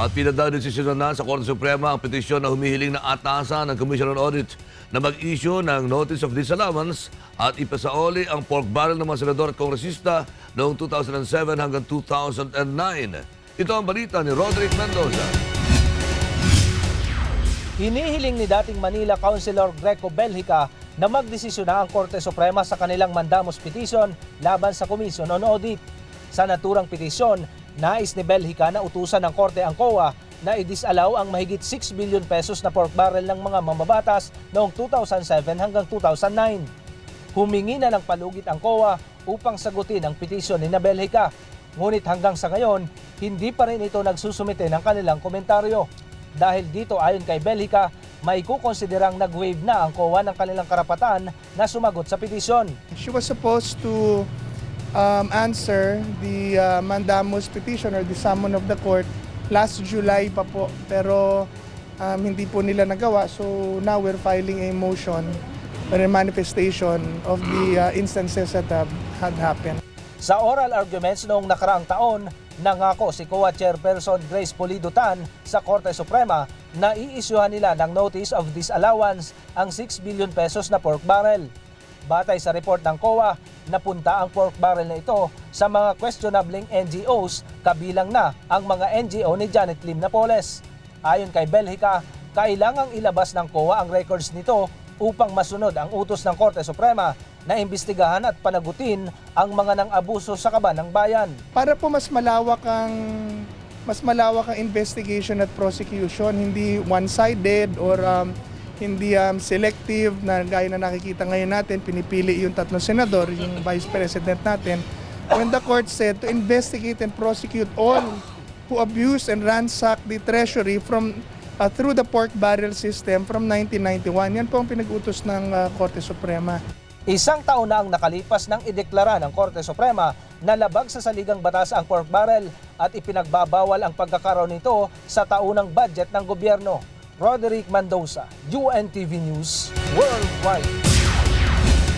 At pinadadesisyonan na sa Korte Suprema ang petisyon na humihiling na atasan ng Commission on Audit na mag-issue ng Notice of Disallowance at ipasaoli ang pork barrel ng mga senador at kongresista noong 2007 hanggang 2009. Ito ang balita ni Roderick Mendoza. Hinihiling ni dating Manila Councilor Greco Belhica na magdesisyon na ang Korte Suprema sa kanilang mandamus petition laban sa Commission on Audit. Sa naturang petisyon, nais ni Belhica na utusan ng Korte ang COA na i-disallow ang mahigit 6 billion pesos na pork barrel ng mga mamabatas noong 2007 hanggang 2009. Humingi na ng palugit ang COA upang sagutin ang petisyon ni Belhica. Ngunit hanggang sa ngayon, hindi pa rin ito nagsusumite ng kanilang komentaryo. Dahil dito ayon kay Belhica, may kukonsiderang nag-waive na ang COA ng kanilang karapatan na sumagot sa petisyon. She was supposed to um, answer the uh, mandamus petition or the summon of the court last July pa po. Pero um, hindi po nila nagawa. So now we're filing a motion or a manifestation of the uh, instances that have, had happened. Sa oral arguments noong nakaraang taon, nangako si COA Chairperson Grace Pulido Tan sa Korte Suprema na iisyuhan nila ng Notice of Disallowance ang 6 billion pesos na pork barrel. Batay sa report ng COA, napunta ang pork barrel na ito sa mga questionabling NGOs kabilang na ang mga NGO ni Janet Lim Napoles. Ayon kay Belhica, kailangang ilabas ng COA ang records nito upang masunod ang utos ng Korte Suprema na imbestigahan at panagutin ang mga nang abuso sa kaban ng bayan. Para po mas malawak ang mas malawak ang investigation at prosecution, hindi one-sided or um, hindi um, selective na gaya na nakikita ngayon natin, pinipili yung tatlong senador, yung vice president natin. When the court said to investigate and prosecute all who abused and ransacked the treasury from uh, through the pork barrel system from 1991, yan po ang pinag-utos ng uh, Korte Suprema. Isang taon na ang nakalipas nang ideklara ng Korte Suprema na labag sa saligang batas ang pork barrel at ipinagbabawal ang pagkakaroon nito sa taunang budget ng gobyerno. Roderick Mendoza, UNTV News, Worldwide.